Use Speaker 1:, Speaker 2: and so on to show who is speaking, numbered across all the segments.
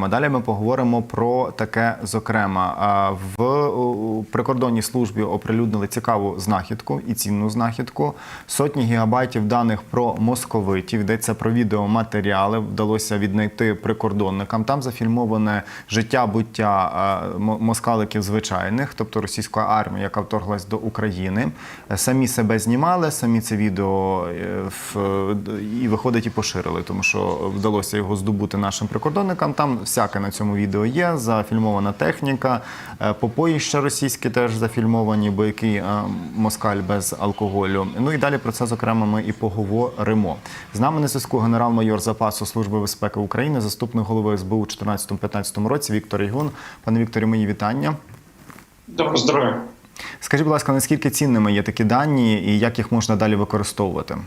Speaker 1: А далі ми поговоримо про таке зокрема. В прикордонній службі оприлюднили цікаву знахідку і цінну знахідку. Сотні гігабайтів даних про московитів. Йдеться про відеоматеріали. Вдалося віднайти прикордонникам. Там зафільмоване життя буття мо- москаликів звичайних, тобто російської армії, яка вторглась до України. Е, Самі себе знімали, самі це відео е, в- і виходить і поширили, тому що вдалося його здобути нашим прикордонникам. Там всяке на цьому відео є. Зафільмована техніка, е, попоїща російські теж зафільмовані, бо який е, москаль без алкоголю. Ну і далі про це зокрема ми і поговоримо. З нами на зв'язку генерал-майор запасу Служби безпеки України, заступник голови СБУ у 2014-2015 році Віктор Ігун. Пане Вікторі, мої вітання.
Speaker 2: Доброго здоров'я.
Speaker 1: Скажіть, будь ласка, наскільки цінними є такі дані і як їх можна далі використовувати?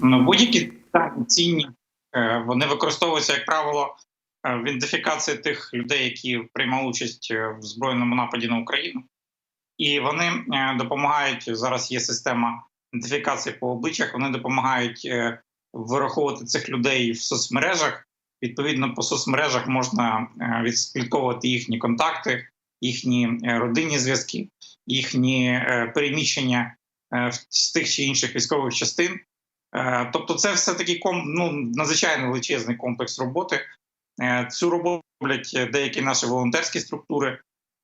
Speaker 2: Ну, будь-які дані цінні, е, вони використовуються, як правило, в ідентифікації тих людей, які приймали участь е, в збройному нападі на Україну. І вони е, допомагають зараз. Є система ідентифікації по обличчях. Вони допомагають е, вираховувати цих людей в соцмережах. Відповідно, по соцмережах можна е, відслідковувати їхні контакти, їхні е, родинні зв'язки, їхні е, переміщення е, з тих чи інших військових частин. Е, Тобто, це все таки ну, надзвичайно величезний комплекс роботи. Е, Цю роботу роблять е, деякі наші волонтерські структури,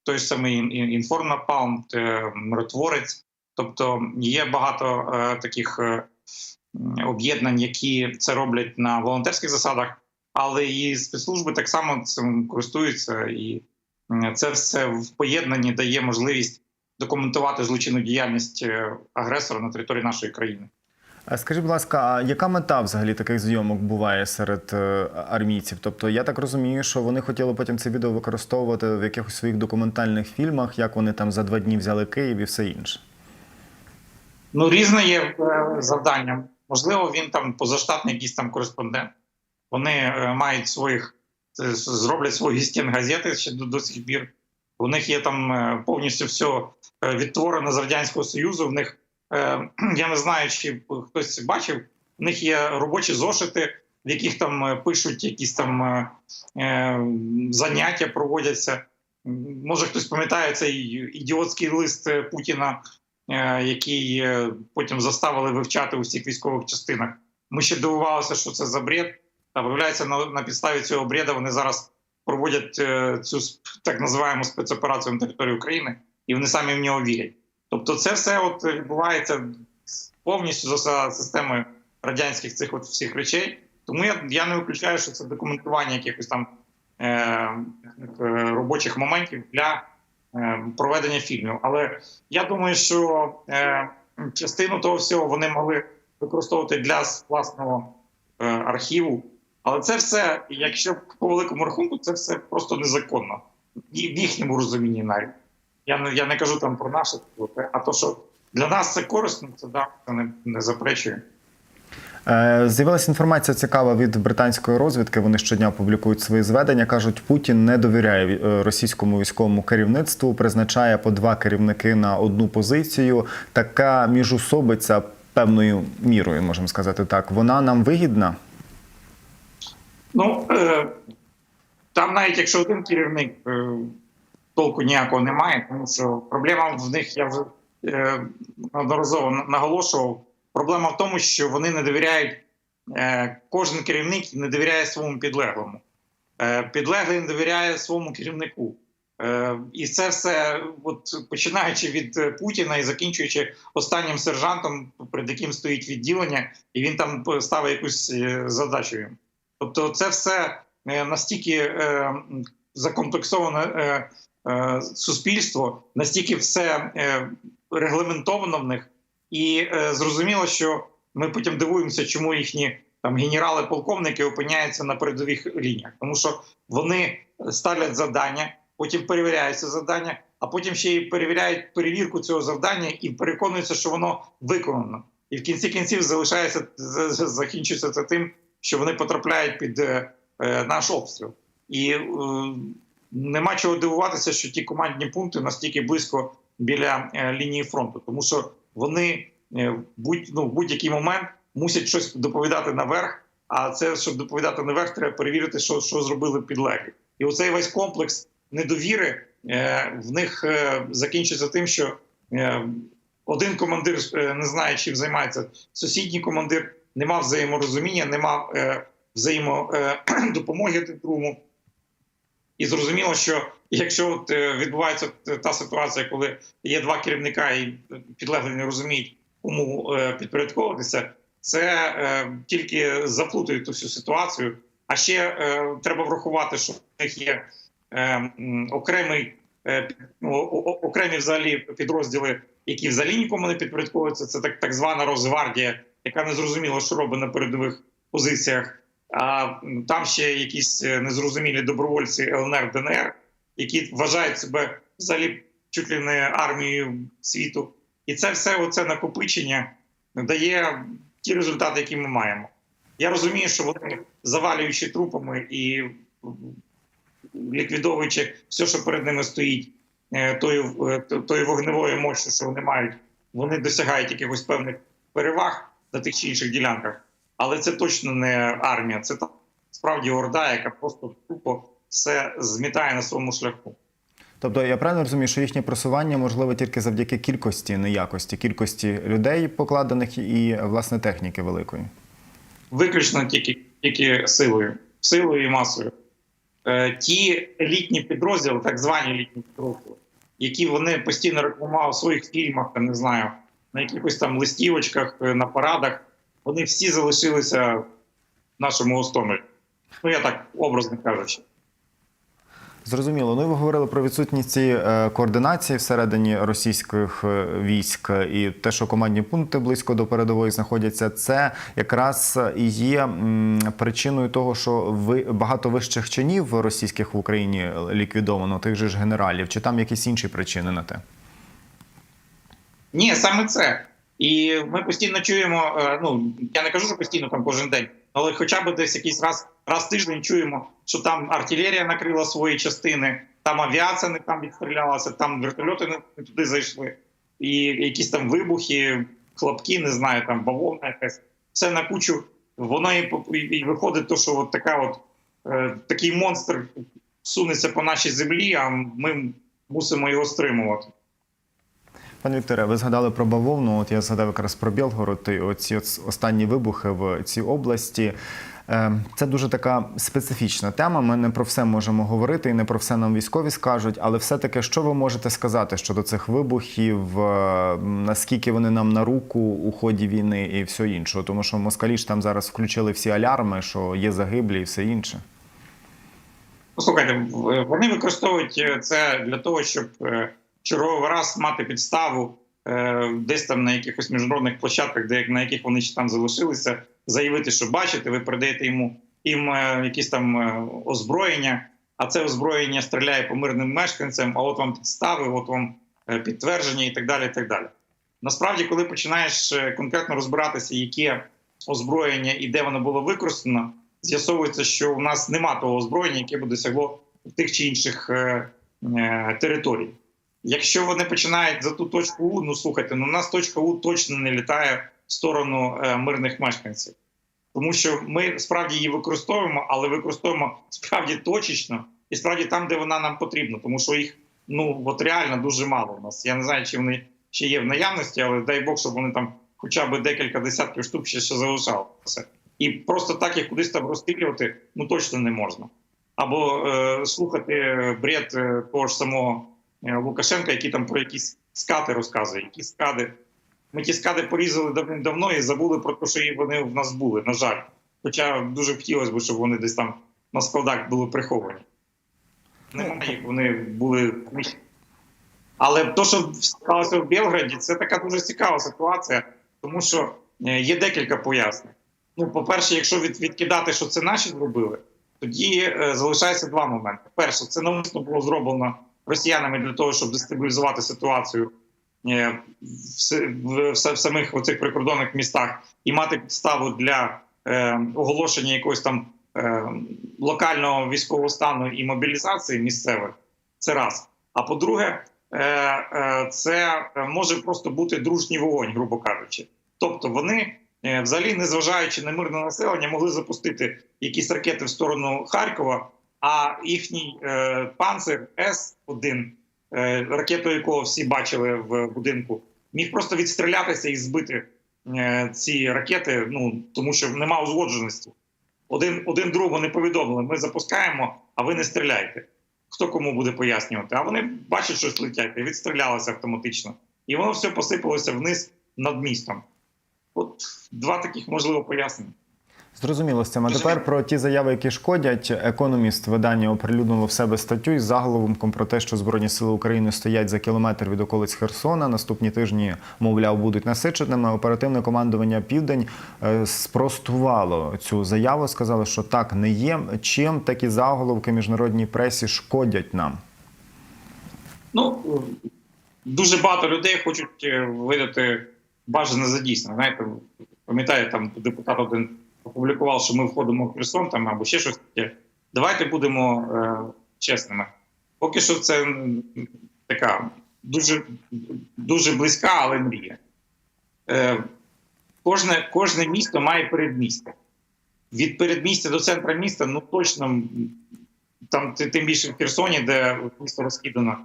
Speaker 2: той самий інформнапалм, миротворець. Тобто є багато е, таких е, об'єднань, які це роблять на волонтерських засадах, але і спецслужби так само цим користуються, і це все в поєднанні дає можливість документувати злочинну діяльність е, агресора на території нашої країни.
Speaker 1: Скажіть, будь ласка, а яка мета взагалі таких зйомок буває серед е, армійців? Тобто я так розумію, що вони хотіли потім це відео використовувати в якихось своїх документальних фільмах, як вони там за два дні взяли Київ і все інше.
Speaker 2: Ну, різне є е, завдання. Можливо, він там позаштатний якийсь там кореспондент. Вони е, мають своїх, зроблять свої стінгазети ще до, до сих пір. У них є там повністю все відтворено з Радянського Союзу. В них, я не знаю, чи хтось бачив, в них є робочі зошити, в яких там е, пишуть якісь там е, е, заняття, проводяться. Може, хтось пам'ятає цей ідіотський лист е, Путіна е, який е, потім заставили вивчати у всіх військових частинах. Ми ще дивувалися, що це за бред. Та виявляється, на, на підставі цього бреда вони зараз проводять е, цю так називаємо спецоперацію на території України, і вони самі в нього вірять. Тобто, це все от відбувається повністю за системою радянських цих от всіх речей. Тому я, я не виключаю, що це документування якихось там е, е, робочих моментів для е, проведення фільмів. Але я думаю, що е, частину того всього вони могли використовувати для власного е, архіву. Але це все, якщо по великому рахунку, це все просто незаконно. В їхньому розумінні навіть. Я не, я не кажу там про наше, а то, що для нас це корисно, це да, не, не заперечує.
Speaker 1: Е, З'явилася інформація цікава від британської розвідки. Вони щодня публікують свої зведення. кажуть, Путін не довіряє е, російському військовому керівництву, призначає по два керівники на одну позицію. Така міжусобиця певною мірою, можемо сказати так. Вона нам вигідна.
Speaker 2: Ну е, там, навіть якщо один керівник толку ніякого немає, тому що проблема в них я вже е, неодноразово на- наголошував. Проблема в тому, що вони не довіряють. Е, кожен керівник не довіряє своєму підлеглому. Е, підлеглий не довіряє своєму керівнику. Е, і це все, от починаючи від е, Путіна і закінчуючи останнім сержантом, перед яким стоїть відділення, і він там ставить якусь е, задачу. їм. Тобто, це все е, настільки е, закомплексоване е, суспільство, настільки все е, регламентовано в них, і е, зрозуміло, що ми потім дивуємося, чому їхні там генерали-полковники опиняються на передових лініях, тому що вони ставлять завдання, потім перевіряються завдання, а потім ще й перевіряють перевірку цього завдання і переконуються, що воно виконано. І в кінці кінців залишається закінчується це тим, що вони потрапляють під е, е, наш обстріл. І е, нема чого дивуватися, що ті командні пункти настільки близько біля е, лінії фронту, тому що вони е, будь, ну, в будь-який момент мусять щось доповідати наверх, А це щоб доповідати наверх, треба перевірити, що, що зробили підлеглі. І оцей весь комплекс недовіри е, в них закінчується тим, що один командир не знає, чим займається. Сусідній командир не мав взаєморозуміння, не мав взаємодопомоги другому. І зрозуміло, що якщо от е, відбувається та ситуація, коли є два керівника і підлеглі не розуміють, кому е, підпорядковуватися, це е, тільки заплутує ту всю ситуацію. А ще е, треба врахувати, що в них є е, окремий, е, ну, окремі взагалі підрозділи, які взагалі нікому не підпорядковуються. Це так, так звана Росгвардія, яка не зрозуміла, що робить на передових позиціях. А там ще якісь е, незрозумілі добровольці ЛНР, ДНР, які вважають себе взагалі чуть ли не армією світу. І це все оце накопичення дає ті результати, які ми маємо. Я розумію, що вони завалюючи трупами і ліквідовуючи все, що перед ними стоїть, е, тою, е, тою вогневою мощю, що вони мають, вони досягають якихось певних переваг на тих чи інших ділянках. Але це точно не армія, це справді орда, яка просто тупо все змітає на своєму шляху.
Speaker 1: Тобто я правильно розумію, що їхнє просування можливе тільки завдяки кількості, не якості, кількості людей покладених і власне техніки великої.
Speaker 2: виключно тільки, тільки силою, силою і масою. Е, ті елітні підрозділи, так звані елітні підрозділи, які вони постійно рекламували в своїх фільмах, я не знаю, на якихось там листівочках, е, на парадах, вони всі залишилися в нашому Гостомелі. Ну, я так образно кажучи.
Speaker 1: Зрозуміло. Ну і ви говорили про відсутність цієї е, координації всередині російських е, військ і те, що командні пункти близько до передової знаходяться, це якраз і є причиною того, що ви багато вищих чинів російських в Україні ліквідовано, тих же ж генералів, чи там якісь інші причини на те?
Speaker 2: Ні, саме це. І ми постійно чуємо. е, Ну я не кажу, що постійно там кожен день, але хоча б десь якийсь раз раз тиждень чуємо, що там артилерія накрила свої частини, там авіація не там відстрілялася, там вертольоти не туди зайшли, і якісь там вибухи, хлопки, не знаю, там бавовна якась. Все на кучу. Воно і виходить, то, що от така от е, такий монстр сунеться по нашій землі, а ми мусимо його стримувати.
Speaker 1: Пане Вікторе, ви згадали про бавовну. От я згадав якраз про Білгород і оці останні вибухи в цій області. Е, Це дуже така специфічна тема. Ми не про все можемо говорити, і не про все нам військові скажуть. Але все-таки, що ви можете сказати щодо цих вибухів? е, Наскільки вони нам на руку у ході війни і все іншого? Тому що москалі ж там зараз включили всі алярми, що є загиблі і все інше.
Speaker 2: Послухайте, вони використовують е, це для того, щоб черговий раз мати підставу е, десь там на якихось міжнародних площадках, де на яких вони ще там залишилися, заявити, що бачите, ви передаєте йому їм е, якісь там е, озброєння, а це озброєння стріляє по мирним мешканцям. А от вам підстави, от вам е, підтвердження і так далі. І так далі. Насправді, коли починаєш е, конкретно розбиратися, яке озброєння і де воно було використано, з'ясовується, що у нас нема того озброєння, яке б досягло тих чи інших е, е, територій. Якщо вони починають за ту точку У, ну слухайте, ну у нас точка У точно не літає в сторону е, мирних мешканців, тому що ми справді її використовуємо, але використовуємо справді точечно і справді там, де вона нам потрібна, тому що їх ну от реально дуже мало у нас. Я не знаю, чи вони ще є в наявності, але дай Бог, щоб вони там хоча б декілька десятків штук ще, ще залишалося. І просто так їх кудись там розстрілювати ну точно не можна. Або е, слухати бред е, того ж самого е, Лукашенка, який там про якісь скати розказує. Які скади. Ми ті скади порізали давним-давно і забули про те, що вони в нас були, на жаль. Хоча дуже б хотілося б, щоб вони десь там на складах були приховані. Немає їх, вони були. Але то, що сталося в Білграді, це така дуже цікава ситуація, тому що е, є декілька пояснень. Ну, по-перше, якщо від, відкидати, що це наші зробили, тоді е, залишається два моменти. Перше, це навмисно було зроблено росіянами для того, щоб дестабілізувати ситуацію е, в, самих оцих прикордонних містах і мати підставу для е, оголошення якогось там е, локального військового стану і мобілізації місцевих. Це раз. А по-друге, це може просто бути дружній вогонь, грубо кажучи. Тобто вони взагалі, незважаючи на мирне населення, могли запустити якісь ракети в сторону Харкова, а їхній е, панцир С-1, е, ракету якого всі бачили в будинку, міг просто відстрілятися і збити е, ці ракети, ну тому що нема узгодженості. Один, один другому не повідомили, ми запускаємо, а ви не стріляйте. Хто кому буде пояснювати? А вони бачать, що летять, і відстрілялися автоматично. І воно все посипалося вниз над містом. От два таких можливо пояснення.
Speaker 1: Зрозуміло з цим. А тепер про ті заяви, які шкодять. Економіст видання оприлюднило в себе статтю із заголовком про те, що Збройні сили України стоять за кілометр від околиць Херсона. Наступні тижні, мовляв, будуть насиченими. Оперативне командування Південь е, спростувало цю заяву. Сказали, що так не є. Чим такі заголовки міжнародній пресі шкодять нам?
Speaker 2: Ну дуже багато людей хочуть е, видати бажане за дійсне. Знаєте, пам'ятаю, там депутат один опублікував, що ми входимо в Херсон там або ще щось таке. Давайте будемо е, чесними. Поки що це така дуже, дуже близька, але мрія. Е, кожне, кожне місто має передмістя. Від передмістя до центра міста, ну точно там тим більше в Херсоні, де місто розкидано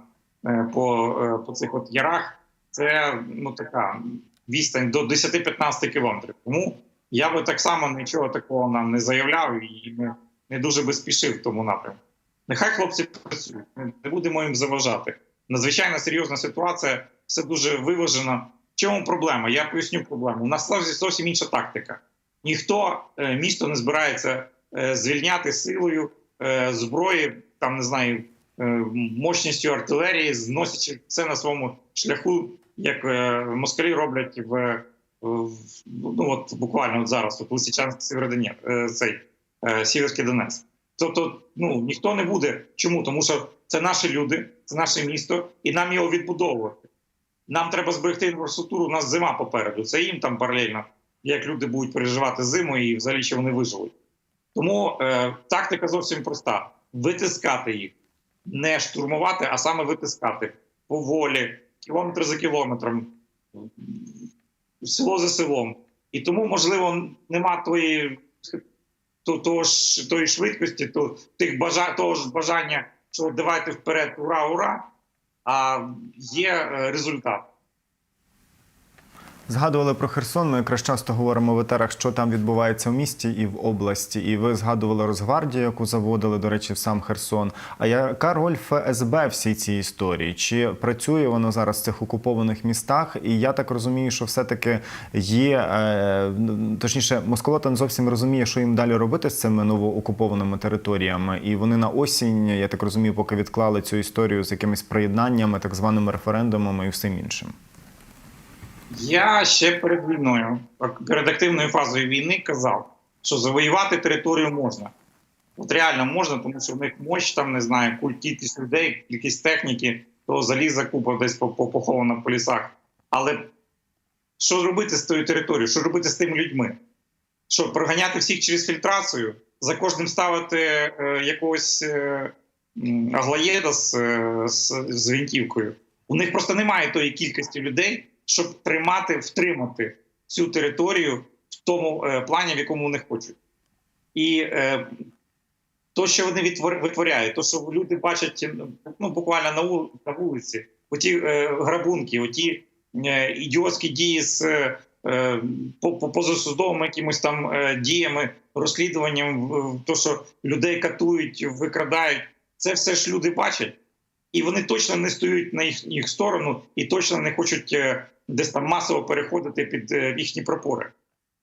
Speaker 2: е, по, е, по цих от ярах, це ну така відстань до 10-15 кілометрів. Тому я би так само нічого такого нам не заявляв і не, не дуже би спішив в тому напрямку. Нехай хлопці працюють, не будемо їм заважати. Надзвичайно серйозна ситуація, все дуже виважено. В чому проблема? Я поясню проблему. У нас зовсім- інша тактика. Ніхто е, місто не збирається е, звільняти силою е, зброї, там не знаю, мощністю артилерії, зносячи все на своєму шляху, як москалі роблять в ну от буквально от зараз, от Лисичанськ Сєвєродонець, цей е, Сіверський Донець. Тобто, ну ніхто не буде. Чому? Тому що це наші люди, це наше місто, і нам його відбудовувати. Нам треба зберегти інфраструктуру. У нас зима попереду. Це їм там паралельно, як люди будуть переживати зиму і взагалі чи вони виживуть. Тому е, тактика зовсім проста: витискати їх, не штурмувати, а саме витискати поволі, кілометр за кілометром, село за селом. І тому, можливо, нема тої, то, того тої швидкості, то, тих бажа, того ж бажання, що давайте вперед, ура, ура, а є е, результат.
Speaker 1: Згадували про Херсон. Ми якраз часто говоримо в етерах, що там відбувається в місті і в області. І ви згадували Росгвардію, яку заводили, до речі, в сам Херсон. А яка роль ФСБ всій цій історії? Чи працює воно зараз в цих окупованих містах? І я так розумію, що все-таки є е, точніше, Москва не зовсім розуміє, що їм далі робити з цими новоокупованими територіями. І вони на осінь, я так розумію, поки відклали цю історію з якимись приєднаннями, так званими референдумами і всім іншим.
Speaker 2: Я ще перед війною, перед активною фазою війни, казав, що завоювати територію можна. От реально можна, тому що в них мощ, там не знаю, кількість людей, кількість техніки, то заліза купа десь по- по- похована в полісах. Але що робити з тою територією? Що робити з тими людьми? Що проганяти всіх через фільтрацію, за кожним ставити е, якогось е, аглоєда з, е, з, з гвинтівкою. У них просто немає тої кількості людей, щоб тримати, втримати цю територію в тому е, плані, в якому вони хочуть. І е, то, що вони витворяють, то, що люди бачать ну, буквально на, вул- на вулиці, оті е, грабунки, оті ідіотські дії з по, по позасудовими якимось там діями, розслідуванням, то, що людей катують, викрадають, це все ж люди бачать. І вони точно не стоять на їх, їх сторону і точно не хочуть е, десь там масово переходити під е, їхні пропори.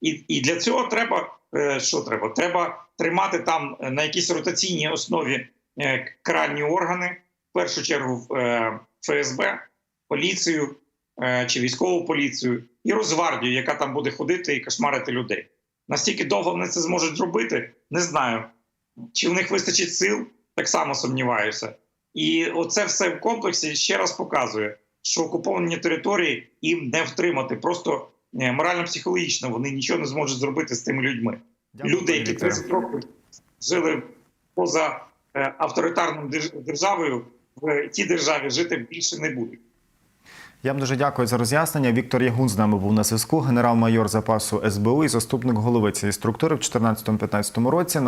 Speaker 2: І, і для цього треба е, що треба? Треба тримати там на якійсь ротаційній основі каральні органи, в першу чергу ФСБ, поліцію чи військову поліцію, і Росгвардію, яка там буде ходити і кошмарити людей. Настільки довго вони це зможуть зробити, не знаю. Чи в них вистачить сил, так само сумніваюся. І оце все в комплексі ще раз показує, що окуповані території їм не втримати. Просто е, морально-психологічно вони нічого не зможуть зробити з тими людьми. Люди, які 30 років жили поза е, авторитарною державою, в тій державі жити більше не будуть.
Speaker 1: Я вам дуже дякую за роз'яснення. Віктор Ягун з нами був на зв'язку, генерал-майор запасу СБУ і заступник голови цієї структури в 2014-2015 році.